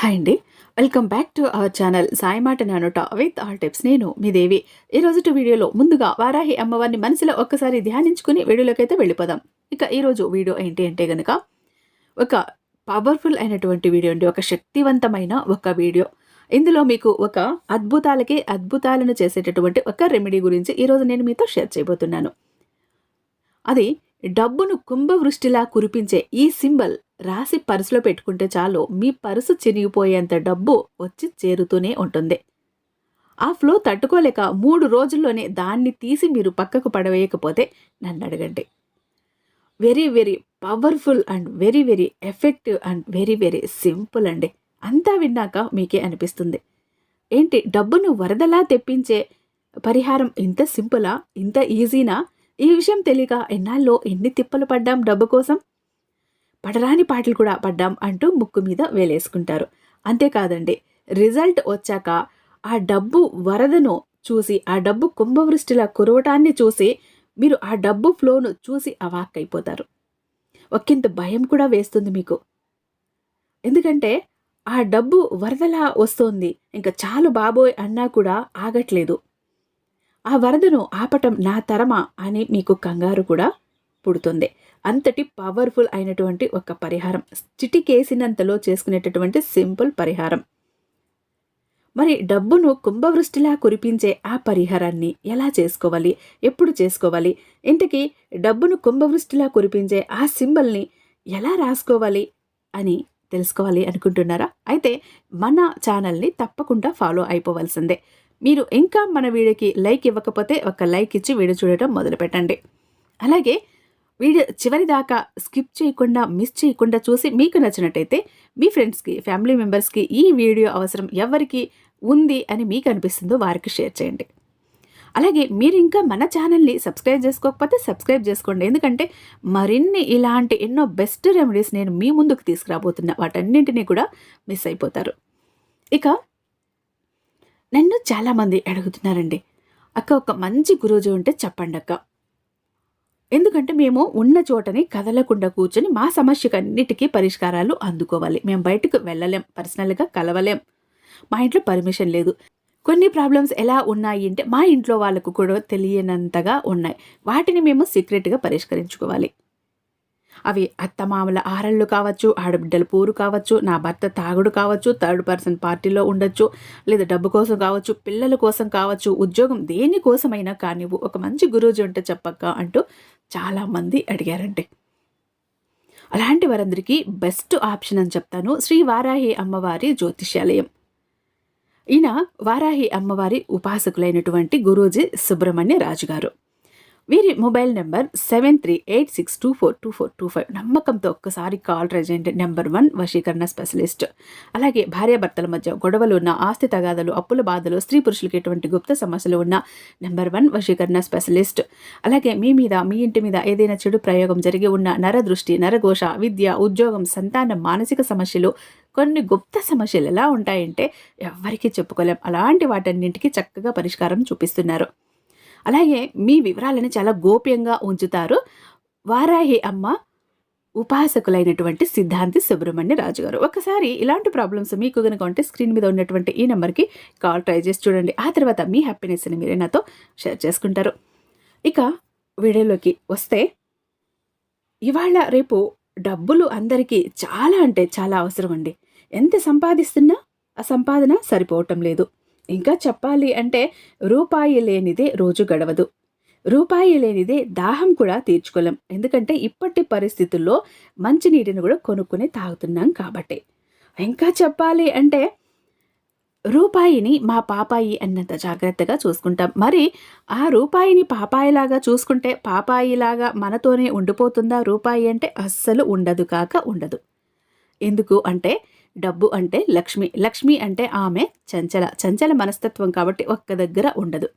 Hi అండి. Welcome back to our channel Sai మాట నానుట విత్ ఆల్ టిప్స్. నేను మీ దేవి. ఈ రోజు వీడియోలో ముందుగా వారాహి అమ్మవారిని మనసులో ఒక్కసారి ధ్యానించుకుని వీడియోలోకి అయితే వెళ్ళిపోదాం. ఇక ఈరోజు వీడియో ఏంటి అంటే గనక ఒక పవర్ఫుల్ అయినటువంటి వీడియో అండి. ఒక శక్తివంతమైన ఒక వీడియో. ఇందులో మీకు ఒక అద్భుతాలకి అద్భుతాలను చేసేటటువంటి ఒక రెమెడీ గురించి ఈరోజు నేను మీతో షేర్ చేయబోతున్నాను. అది డబ్బును కుంభవృష్టిలా కురిపించే ఈ సింబల్ రాసి పర్సులో పెట్టుకుంటే చాలు మీ పర్సు చినిగిపోయేంత డబ్బు వచ్చి చేరుతూనే ఉంటుంది. ఆ ఫ్లో తట్టుకోలేక మూడు రోజుల్లోనే దాన్ని తీసి మీరు పక్కకు పడవేయకపోతే నన్ను అడగండి. Very very powerful and very very effective and very very simple అండి. అంతా విన్నాక మీకే అనిపిస్తుంది. ఏంటి డబ్బును వరదలా తెప్పించే పరిహారం ఇంత సింపులా ఇంత ఈజీనా? ఈ విషయం తెలియక ఎన్నాళ్ళలో ఎన్ని తిప్పలు పడ్డాం డబ్బు కోసం? పడరాని పాటలు కూడా పడ్డాం అంటూ ముక్కు మీద వేలేసుకుంటారు. అంతేకాదండి రిజల్ట్ వచ్చాక ఆ డబ్బు వరదను చూసి ఆ డబ్బు కుంభవృష్టిలా కురవటాన్ని చూసి మీరు ఆ డబ్బు ఫ్లోను చూసి అవాక్కైపోతారు. ఒక్కింత భయం కూడా వేస్తుంది మీకు. ఎందుకంటే ఆ డబ్బు వరదలా వస్తోంది. ఇంకా చాలు బాబోయ్ అన్నా కూడా ఆగట్లేదు. ఆ వరదను ఆపటం నా తరమా అని మీకు కంగారు కూడా పుడుతుంది. అంతటి పవర్ఫుల్ అయినటువంటి ఒక పరిహారం. చిటికేసినంతలో చేసుకునేటటువంటి సింపుల్ పరిహారం. మరి డబ్బును కుంభవృష్టిలా కురిపించే ఆ పరిహారాన్ని ఎలా చేసుకోవాలి? ఎప్పుడు చేసుకోవాలి? ఇంతకీ డబ్బును కుంభవృష్టిలా కురిపించే ఆ సింబల్ని ఎలా రాసుకోవాలి అని తెలుసుకోవాలి అనుకుంటున్నారా? అయితే మన ఛానల్ని తప్పకుండా ఫాలో అయిపోవలసిందే. మీరు ఇంకా మన వీడియోకి లైక్ ఇవ్వకపోతే ఒక లైక్ ఇచ్చి వీడియో చూడటం మొదలు పెట్టండి అలాగే వీడియో చివరి దాకా స్కిప్ చేయకుండా మిస్ చేయకుండా చూసి మీకు నచ్చినట్టయితే మీ ఫ్రెండ్స్కి ఫ్యామిలీ మెంబర్స్కి ఈ వీడియో అవసరం ఎవరికి ఉంది అని మీకు అనిపిస్తుందో వారికి షేర్ చేయండి. అలాగే మీరు ఇంకా మన ఛానల్ని సబ్స్క్రైబ్ చేసుకోకపోతే సబ్స్క్రైబ్ చేసుకోండి. ఎందుకంటే మరిన్ని ఇలాంటి ఎన్నో బెస్ట్ రెమెడీస్ నేను మీ ముందుకు తీసుకురాబోతున్నా వాటన్నింటినీ కూడా మిస్ అయిపోతారు. ఇక నన్ను చాలామంది అడుగుతున్నారండి. అక్క ఒక మంచి గురూజీ ఉంటే చెప్పండి అక్క. ఎందుకంటే మేము ఉన్న చోటని కదలకుండా కూర్చొని మా సమస్యకు అన్నిటికీ పరిష్కారాలు అందుకోవాలి. మేము బయటకు వెళ్ళలేం పర్సనల్గా కలవలేం. మా ఇంట్లో పర్మిషన్ లేదు. కొన్ని ప్రాబ్లమ్స్ ఎలా ఉన్నాయి అంటే మా ఇంట్లో వాళ్ళకు కూడా తెలియనంతగా ఉన్నాయి. వాటిని మేము సీక్రెట్గా పరిష్కరించుకోవాలి. అవి అత్తమామల ఆరళ్ళు కావచ్చు ఆడబిడ్డల పూరు కావచ్చు నా భర్త తాగుడు కావచ్చు థర్డ్ పర్సన్ పార్టీలో ఉండొచ్చు లేదా డబ్బు కోసం కావచ్చు పిల్లల కోసం కావచ్చు ఉద్యోగం దేనికోసమైనా కానివ్వు ఒక మంచి గురూజీ ఉంటే చెప్పక్క అంటూ చాలామంది అడిగారండి. అలాంటి వారందరికీ బెస్ట్ ఆప్షన్ అని చెప్తాను. శ్రీ వారాహి అమ్మవారి జ్యోతిష్యాలయం. ఈయన వారాహి అమ్మవారి ఉపాసకులైనటువంటి గురూజీ సుబ్రహ్మణ్య రాజు గారు వీరి mobile number seven three eight six two four two four two five. నమ్మకంతో ఒక్కసారి కాల్ రెజెంట్ నెంబర్ వన్ వశీకరణ స్పెషలిస్ట్. అలాగే భార్యాభర్తల మధ్య గొడవలు ఉన్న ఆస్తి తగాదలు అప్పుల బాధలు స్త్రీ పురుషులకి ఎటువంటి గుప్త సమస్యలు ఉన్న నెంబర్ వన్ వశీకరణ స్పెషలిస్ట్. అలాగే మీ మీద మీ ఇంటి మీద ఏదైనా చెడు ప్రయోగం జరిగి ఉన్న నరదృష్టి నరఘోష విద్య ఉద్యోగం సంతానం మానసిక సమస్యలు కొన్ని గుప్త సమస్యలు ఎలా ఉంటాయంటే ఎవరికీ చెప్పుకోలేం. అలాంటి వాటన్నింటికి చక్కగా పరిష్కారం చూపిస్తున్నారు. అలాగే మీ వివరాలను చాలా గోప్యంగా ఉంచుతారు. వారాహి అమ్మ ఉపాసకులైనటువంటి సిద్ధాంతి సుబ్రహ్మణ్య రాజు గారు. ఒకసారి ఇలాంటి ప్రాబ్లమ్స్ మీకు కనుక ఉంటే స్క్రీన్ మీద ఉన్నటువంటి ఈ నెంబర్కి కాల్ ట్రై చేసి చూడండి. ఆ తర్వాత మీ హ్యాపీనెస్ని మీరే నాతో షేర్ చేసుకుంటారు. ఇక వీడియోలోకి వస్తే ఇవాళ రేపు డబ్బులు అందరికీ చాలా అంటే చాలా అవసరం అండి. ఎంత సంపాదిస్తున్నా ఆ సంపాదన సరిపోవటం లేదు. ఇంకా చెప్పాలి అంటే రూపాయి లేనిదే రోజు గడవదు. రూపాయి లేనిదే దాహం కూడా తీర్చుకోలేం. ఎందుకంటే ఇప్పటి పరిస్థితుల్లో మంచినీటిని కూడా కొనుక్కుని తాగుతున్నాం కాబట్టి. ఇంకా చెప్పాలి అంటే రూపాయిని మా పాపాయి అన్నంత జాగ్రత్తగా చూసుకుంటాం. మరి ఆ రూపాయిని పాపాయిలాగా చూసుకుంటే పాపాయిలాగా మనతోనే ఉండిపోతుందా రూపాయి అంటే? అస్సలు ఉండదు కాక ఉండదు. ఎందుకు అంటే డబ్బు అంటే లక్ష్మి. లక్ష్మి అంటే ఆమె చంచల. చంచల మనస్తత్వం కాబట్టి ఒక్క దగ్గర ఉండదు.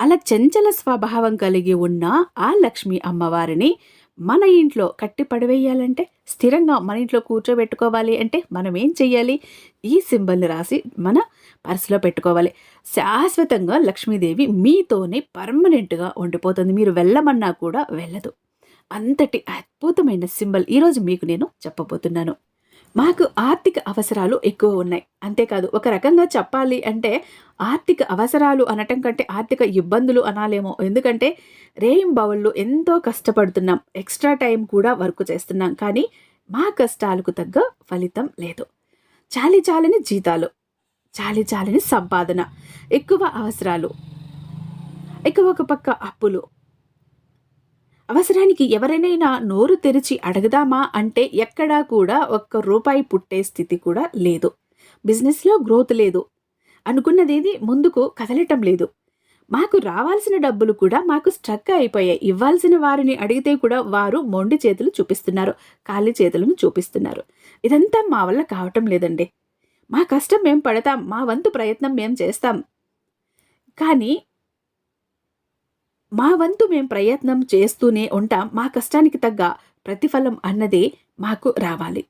అలా చంచల స్వభావం కలిగి ఉన్న ఆ లక్ష్మి అమ్మవారిని మన ఇంట్లో కట్టి పడివేయాలంటే స్థిరంగా మన ఇంట్లో కూర్చోబెట్టుకోవాలి అంటే మనం ఏం చెయ్యాలి? ఈ సింబల్ని రాసి మన పర్సులో పెట్టుకోవాలి. శాశ్వతంగా లక్ష్మీదేవి మీతోనే పర్మనెంట్గా ఉండిపోతుంది. మీరు వెళ్ళమన్నా కూడా వెళ్ళదు. అంతటి అద్భుతమైన సింబల్ ఈరోజు మీకు నేను చెప్పబోతున్నాను. మాకు ఆర్థిక అవసరాలు ఎక్కువ ఉన్నాయి. అంతేకాదు ఒక రకంగా చెప్పాలి అంటే ఆర్థిక అవసరాలు అనటం కంటే ఆర్థిక ఇబ్బందులు అనాలేమో. ఎందుకంటే రేయింబవళ్ళు ఎంతో కష్టపడుతున్నాం. ఎక్స్ట్రా టైం కూడా వర్క్ చేస్తున్నాం. కానీ మా కష్టాలకు తగ్గ ఫలితం లేదు. చాలి చాలని జీతాలు చాలి చాలని సంపాదన ఎక్కువ అవసరాలు ఎక్కువ ఒక పక్క అప్పులు అవసరానికి ఎవరైనా నోరు తెరిచి అడగదామా అంటే ఎక్కడా కూడా ఒక్క రూపాయి పుట్టే స్థితి కూడా లేదు. బిజినెస్లో గ్రోత్ లేదు. అనుకున్నదేది ముందుకు కదలటం లేదు. మాకు రావాల్సిన డబ్బులు కూడా మాకు స్ట్రక్ అయిపోయాయి. ఇవ్వాల్సిన వారిని అడిగితే కూడా వారు మొండి చేతులు చూపిస్తున్నారు. ఖాళీ చేతులను చూపిస్తున్నారు. ఇదంతా మా వల్ల కావటం లేదండి. మా కష్టం మేం పడతాం. మా వంతు ప్రయత్నం మేం చేస్తాం. కానీ మా వంతు మేం ప్రయత్నం చేస్తూనే ఉంటాం. మా కష్టానికి తగ్గ ప్రతిఫలం అన్నదే మాకు రావాలి.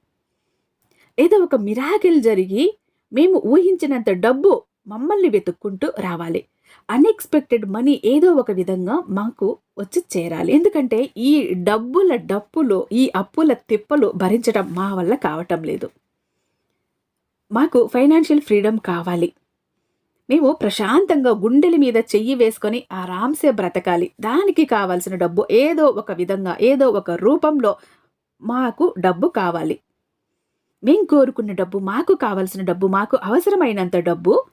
ఏదో ఒక మిరాకిల్ జరిగి మేము ఊహించినంత డబ్బు మమ్మల్ని వెతుక్కుంటూ రావాలి. అన్ఎక్స్పెక్టెడ్ మనీ ఏదో ఒక విధంగా మాకు వచ్చి చేరాలి. ఎందుకంటే ఈ డబ్బుల డప్పులు ఈ అప్పుల తిప్పలు భరించడం మా వల్ల కావటం లేదు. మాకు ఫైనాన్షియల్ ఫ్రీడమ్ కావాలి. మేము ప్రశాంతంగా గుండెల మీద చెయ్యి వేసుకొని ఆరాంసే బ్రతకాలి. దానికి కావాల్సిన డబ్బు ఏదో ఒక విధంగా ఏదో ఒక రూపంలో మాకు డబ్బు కావాలి. మేం కోరుకున్న డబ్బు మాకు కావాల్సిన డబ్బు మాకు అవసరమైనంత డబ్బు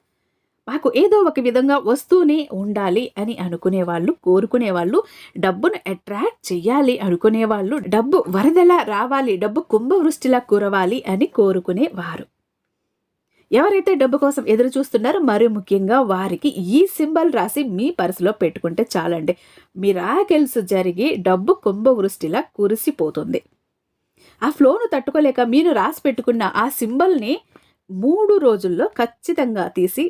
మాకు ఏదో ఒక విధంగా వస్తూనే ఉండాలి అని అనుకునేవాళ్ళు కోరుకునేవాళ్ళు డబ్బును అట్రాక్ట్ చెయ్యాలి అనుకునేవాళ్ళు డబ్బు వరదలా రావాలి డబ్బు కుంభవృష్టిలా కురవాలి అని కోరుకునేవారు. ఎవరైతే డబ్బు కోసం ఎదురు చూస్తున్నారో మరి ముఖ్యంగా వారికి ఈ సింబల్ రాసి మీ పర్సులో పెట్టుకుంటే చాలండి. మిరాకెల్స్ జరిగి డబ్బు కుంభవృష్టిలా కురిసిపోతుంది. ఆ ఫ్లోను తట్టుకోలేక మీరు రాసి పెట్టుకున్న ఆ సింబల్ని మూడు రోజుల్లో ఖచ్చితంగా తీసి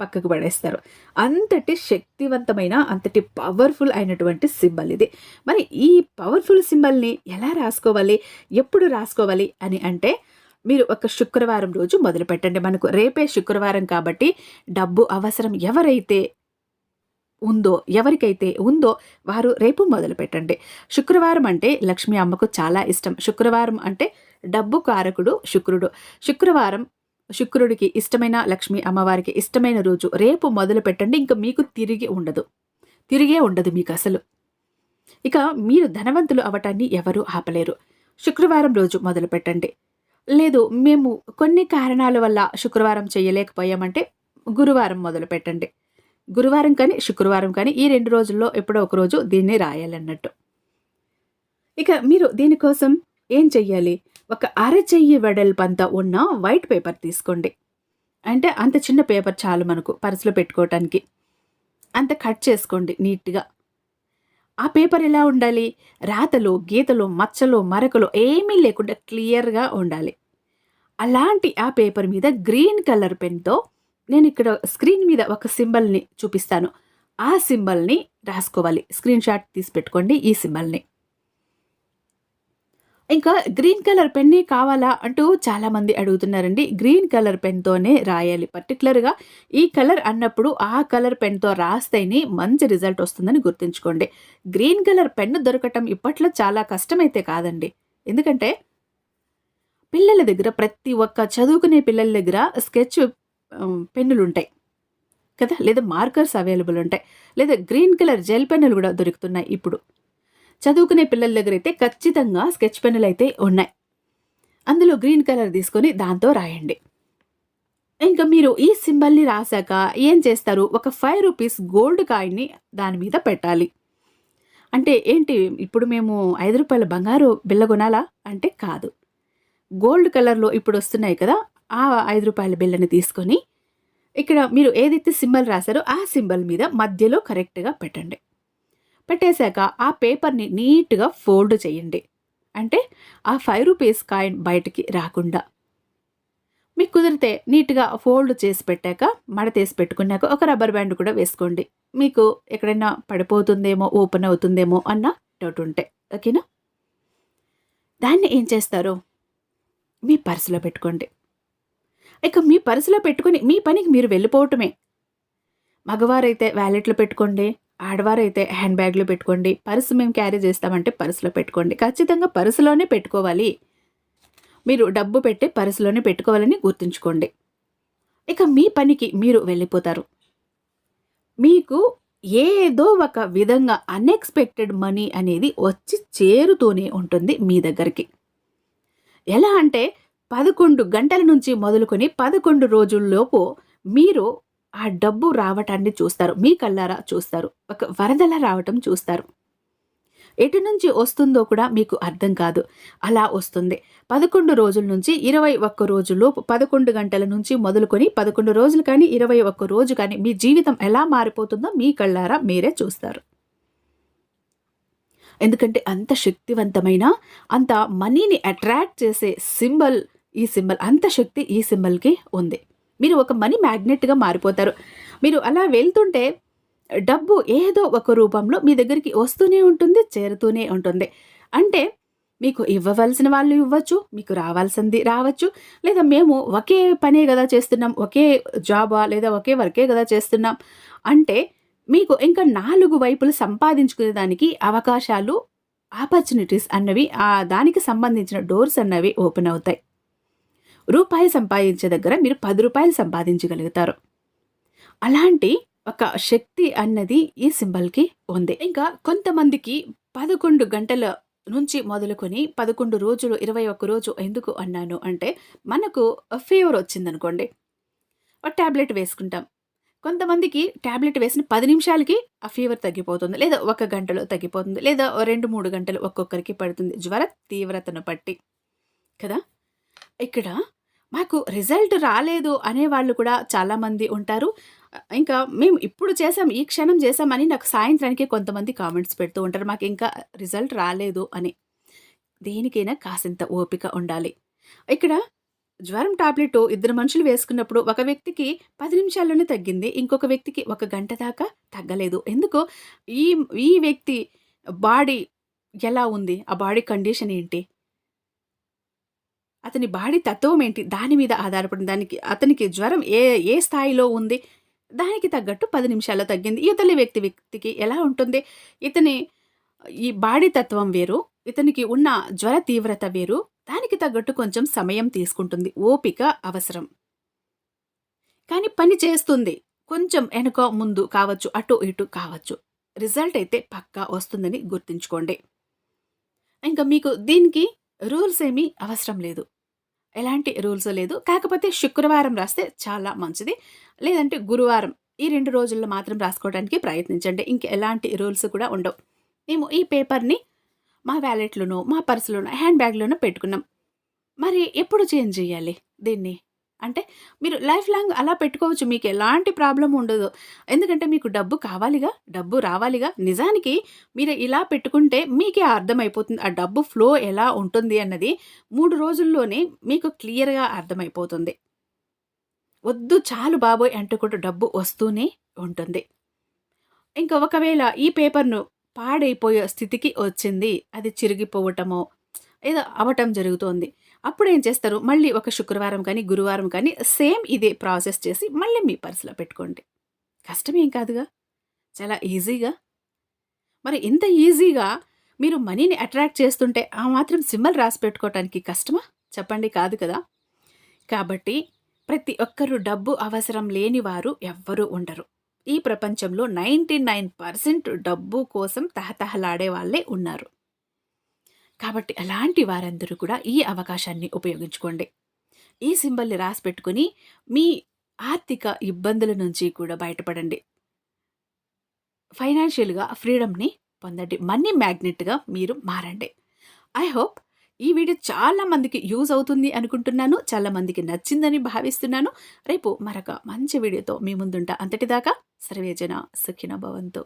పక్కకు పడేస్తారు. అంతటి శక్తివంతమైన అంతటి పవర్ఫుల్ అయినటువంటి సింబల్ ఇది. మరి ఈ పవర్ఫుల్ సింబల్ని ఎలా రాసుకోవాలి? ఎప్పుడు రాసుకోవాలి అని అంటే మీరు ఒక శుక్రవారం రోజు మొదలు పెట్టండి మనకు రేపే శుక్రవారం కాబట్టి డబ్బు అవసరం ఎవరైతే ఉందో ఎవరికైతే ఉందో వారు రేపు మొదలు పెట్టండి శుక్రవారం అంటే లక్ష్మీ అమ్మకు చాలా ఇష్టం. శుక్రవారం అంటే డబ్బు కారకుడు శుక్రుడు. శుక్రవారం శుక్రుడికి ఇష్టమైన లక్ష్మీ అమ్మవారికి ఇష్టమైన రోజు రేపు మొదలు పెట్టండి ఇంకా మీకు తిరిగి ఉండదు. తిరిగే ఉండదు మీకు అసలు. ఇక మీరు ధనవంతులు అవటాన్ని ఎవరూ ఆపలేరు. శుక్రవారం రోజు మొదలు పెట్టండి లేదు మేము కొన్ని కారణాల వల్ల శుక్రవారం చేయలేకపోయామంటే గురువారం మొదలు పెట్టండి. గురువారం కానీ శుక్రవారం కానీ ఈ రెండు రోజుల్లో ఎప్పుడో ఒకరోజు దీన్ని రాయాలన్నట్టు. ఇక మీరు దీనికోసం ఏం చెయ్యాలి? ఒక అరచెయ్యి వెడల్పంత ఉన్న వైట్ పేపర్ తీసుకోండి. అంటే అంత చిన్న పేపర్ చాలు మనకు పర్సులో పెట్టుకోవటానికి అంత కట్ చేసుకోండి నీట్గా. ఆ పేపర్ ఎలా ఉండాలి? రాతలు గీతలు మచ్చలు మరకలు ఏమీ లేకుండా క్లియర్గా ఉండాలి. అలాంటి ఆ పేపర్ మీద గ్రీన్ కలర్ పెన్తో నేను ఇక్కడ స్క్రీన్ మీద ఒక సింబల్ని చూపిస్తాను. ఆ సింబల్ని రాసుకోవాలి. స్క్రీన్ షాట్ తీసి పెట్టుకోండి ఈ సింబల్ని. ఇంకా గ్రీన్ కలర్ పెన్నే కావాలా అంటూ చాలామంది అడుగుతున్నారండి. గ్రీన్ కలర్ పెన్తోనే రాయాలి. పర్టికులర్గా ఈ కలర్ అన్నప్పుడు ఆ కలర్ పెన్తో రాస్తేనే మంచి రిజల్ట్ వస్తుందని గుర్తుంచుకోండి. గ్రీన్ కలర్ పెన్ను దొరకటం ఇప్పట్లో చాలా కష్టమైతే కాదండి. ఎందుకంటే పిల్లల దగ్గర ప్రతి ఒక్క చదువుకునే పిల్లల దగ్గర స్కెచ్ పెన్నులు ఉంటాయి కదా? లేదా మార్కర్స్ అవైలబుల్ ఉంటాయి. లేదా గ్రీన్ కలర్ జెల్ పెన్నులు కూడా దొరుకుతున్నాయి ఇప్పుడు. చదువుకునే పిల్లల దగ్గర అయితే ఖచ్చితంగా స్కెచ్ పెన్నులు అయితే ఉన్నాయి. అందులో గ్రీన్ కలర్ తీసుకొని దాంతో రాయండి. ఇంకా మీరు ఈ సింబల్ని రాశాక ఏం చేస్తారు? ఒక ఫైవ్ రూపీస్ గోల్డ్ కాయిన్ని దాని మీద పెట్టాలి. అంటే ఏంటి? ఇప్పుడు మేము ఐదు రూపాయల బంగారు బిల్ల కొనాలా? అంటే కాదు. గోల్డ్ కలర్లో ఇప్పుడు వస్తున్నాయి కదా ఆ ఐదు రూపాయల బిల్లని తీసుకొని ఇక్కడ మీరు ఏదైతే సింబల్ రాశారో ఆ సింబల్ మీద మధ్యలో కరెక్ట్గా పెట్టండి. పెట్టేశాక ఆ పేపర్ని నీట్గా ఫోల్డ్ చేయండి. అంటే ఆ ఫైవ్ రూపీస్ కాయిన్ బయటికి రాకుండా. మీకు కుదిరితే నీట్గా ఫోల్డ్ చేసి పెట్టాక మడతేసి పెట్టుకున్నాక ఒక రబ్బర్ బ్యాండ్ కూడా వేసుకోండి. మీకు ఎక్కడైనా పడిపోతుందేమో ఓపెన్ అవుతుందేమో అన్న డౌట్ ఉంటే. ఓకేనా? దాన్ని ఏం చేస్తారు? మీ పర్సులో పెట్టుకోండి. ఇక మీ పర్సులో పెట్టుకుని మీ పనికి మీరు వెళ్ళిపోవటమే. మగవారైతే వ్యాలెట్లో పెట్టుకోండి. ఆడవారైతే హ్యాండ్ బ్యాగ్లో పెట్టుకోండి పర్సు మేము క్యారీ చేస్తామంటే పర్సులో పెట్టుకోండి. ఖచ్చితంగా పర్సులోనే పెట్టుకోవాలి. మీరు డబ్బు పెట్టి పర్సులోనే పెట్టుకోవాలని గుర్తుంచుకోండి. ఇక మీ పనికి మీరు వెళ్ళిపోతారు. మీకు ఏదో ఒక విధంగా అన్ఎక్స్పెక్టెడ్ మనీ అనేది వచ్చి చేరుతూనే ఉంటుంది మీ దగ్గరికి. ఎలా అంటే పదకొండు గంటల నుంచి మొదలుకొని పదకొండు రోజుల్లోపు మీరు ఆ డబ్బు రావటాన్ని చూస్తారు. మీ కళ్ళారా చూస్తారు. ఒక వరదల రావటం చూస్తారు. ఎటు నుంచి వస్తుందో కూడా మీకు అర్థం కాదు. అలా వస్తుంది. పదకొండు రోజుల నుంచి ఇరవై ఒక్క రోజులోపు పదకొండు గంటల నుంచి మొదలుకొని పదకొండు రోజులు కానీ ఇరవై ఒక్క రోజు కానీ మీ జీవితం ఎలా మారిపోతుందో మీ కళ్ళారా మీరే చూస్తారు. ఎందుకంటే అంత శక్తివంతమైన అంత మనీని అట్రాక్ట్ చేసే సింబల్ ఈ సింబల్ అంత శక్తి ఈ సింబల్కి ఉంది. మీరు ఒక మనీ మ్యాగ్నెట్గా మారిపోతారు. మీరు అలా వెళ్తుంటే డబ్బు ఏదో ఒక రూపంలో మీ దగ్గరికి వస్తూనే ఉంటుంది చేరుతూనే ఉంటుంది. అంటే మీకు ఇవ్వవలసిన వాళ్ళు ఇవ్వచ్చు మీకు రావాల్సింది రావచ్చు లేదా మేము ఒకే పనే కదా చేస్తున్నాం ఒకే జాబా లేదా ఒకే వర్కే కదా చేస్తున్నాం. అంటే మీకు ఇంకా నాలుగు వైపులు సంపాదించుకునే దానికి అవకాశాలు ఆపర్చునిటీస్ అన్నవి ఆ దానికి సంబంధించిన డోర్స్ అన్నవి ఓపెన్ అవుతాయి. రూపాయి సంపాదించే దగ్గర మీరు పది రూపాయలు సంపాదించగలుగుతారు. అలాంటి ఒక శక్తి అన్నది ఈ సింబల్కి ఉంది. ఇంకా కొంతమందికి పదకొండు గంటల నుంచి మొదలుకొని పదకొండు రోజులు ఇరవై ఒక్క రోజు ఎందుకు అన్నాను అంటే మనకు ఫీవర్ వచ్చిందనుకోండి. ఒక ట్యాబ్లెట్ వేసుకుంటాం. కొంతమందికి ట్యాబ్లెట్ వేసిన పది నిమిషాలకి ఆ ఫీవర్ తగ్గిపోతుంది. లేదా ఒక గంటలో తగ్గిపోతుంది. లేదా రెండు మూడు గంటలు ఒక్కొక్కరికి పడుతుంది. జ్వర తీవ్రతను బట్టి. కదా? ఇక్కడ మాకు రిజల్ట్ రాలేదు అనే వాళ్ళు కూడా చాలామంది ఉంటారు. ఇంకా మేము ఇప్పుడు చేసాం ఈ క్షణం చేసామని నాకు సాయంత్రానికి కొంతమంది కామెంట్స్ పెడుతూ ఉంటారు. మాకు ఇంకా రిజల్ట్ రాలేదు అని. దేనికైనా కాసింత ఓపిక ఉండాలి. ఇక్కడ జ్వరం టాబ్లెట్ ఇద్దరు మనుషులు వేసుకున్నప్పుడు ఒక వ్యక్తికి పది నిమిషాల్లోనే తగ్గింది. ఇంకొక వ్యక్తికి ఒక గంట దాకా తగ్గలేదు. ఎందుకో ఈ ఈ వ్యక్తి బాడీ ఎలా ఉంది? ఆ బాడీ కండిషన్ ఏంటి? అతని బాడీ తత్వం ఏంటి? దాని మీద ఆధారపడి దానికి అతనికి జ్వరం ఏ ఏ స్థాయిలో ఉంది? దానికి తగ్గట్టు పది నిమిషాల్లో తగ్గింది. ఇతని వ్యక్తి వ్యక్తికి ఎలా ఉంటుంది? ఇతని ఈ బాడీ తత్వం వేరు ఇతనికి ఉన్న జ్వర తీవ్రత వేరు దానికి తగ్గట్టు కొంచెం సమయం తీసుకుంటుంది. ఓపిక అవసరం. కానీ పని చేస్తుంది. కొంచెం వెనుక ముందు కావచ్చు అటు ఇటు కావచ్చు. రిజల్ట్ అయితే పక్కా వస్తుందని గుర్తుంచుకోండి. ఇంకా మీకు దీనికి రూల్స్ ఏమీ అవసరం లేదు. ఎలాంటి రూల్స్ లేదు. కాకపోతే శుక్రవారం రాస్తే చాలా మంచిది. లేదంటే గురువారం ఈ రెండు రోజుల్లో మాత్రం రాసుకోవడానికి ప్రయత్నించండి. ఇంక ఎలాంటి రూల్స్ కూడా ఉండవు. మేము ఈ పేపర్ని మా వ్యాలెట్లోనో మా పర్సులోనో హ్యాండ్ బ్యాగ్లోనో పెట్టుకున్నాం. మరి ఎప్పుడు చేంజ్ చేయాలి దీన్ని? అంటే మీరు లైఫ్ లాంగ్ అలా పెట్టుకోవచ్చు మీకు ఎలాంటి ప్రాబ్లం ఉండదు. ఎందుకంటే మీకు డబ్బు కావాలిగా డబ్బు రావాలిగా నిజానికి మీరు ఇలా పెట్టుకుంటే మీకే అర్థమైపోతుంది ఆ డబ్బు ఫ్లో ఎలా ఉంటుంది అన్నది మూడు రోజుల్లోనే మీకు క్లియర్గా అర్థమైపోతుంది. వద్దు చాలు బాబోయ్ అంటుకుంటూ డబ్బు వస్తూనే ఉంటుంది. ఇంకా ఒకవేళ ఈ పేపర్ను పాడైపోయే స్థితికి వచ్చింది అది చిరిగిపోవటమో ఏదో అవటం జరుగుతోంది. అప్పుడు ఏం చేస్తారు? మళ్ళీ ఒక శుక్రవారం కానీ గురువారం కానీ సేమ్ ఇదే ప్రాసెస్ చేసి మళ్ళీ మీ పర్సులో పెట్టుకోండి. కష్టమేం కాదుగా? చాలా ఈజీగా. మరి ఇంత ఈజీగా మీరు మనీని అట్రాక్ట్ చేస్తుంటే ఆ మాత్రం సింబల్ రాసి పెట్టుకోవటానికి కష్టమా? చెప్పండి కాదు కదా. కాబట్టి ప్రతి ఒక్కరూ డబ్బు అవసరం లేని వారు ఎవ్వరూ ఉండరు. ఈ ప్రపంచంలో నైంటీ నైన్ పర్సెంట్ డబ్బు కోసం తహతహలాడే వాళ్ళే ఉన్నారు. కాబట్టి అలాంటి వారందరూ కూడా ఈ అవకాశాన్ని ఉపయోగించుకోండి. ఈ సింబల్ని రాసి పెట్టుకుని మీ ఆర్థిక ఇబ్బందుల నుంచి కూడా బయటపడండి. ఫైనాన్షియల్గా ఫ్రీడమ్ని పొందండి. మనీ మ్యాగ్నెట్గా మీరు మారండి. ఐ హోప్ ఈ వీడియో చాలా మందికి యూజ్ అవుతుంది అనుకుంటున్నాను. చాలా మందికి నచ్చిందని భావిస్తున్నాను. రేపు మరొక మంచి వీడియోతో మీ ముందుంటా. అంతటిదాకా సర్వేజన సుఖిన భవంతు.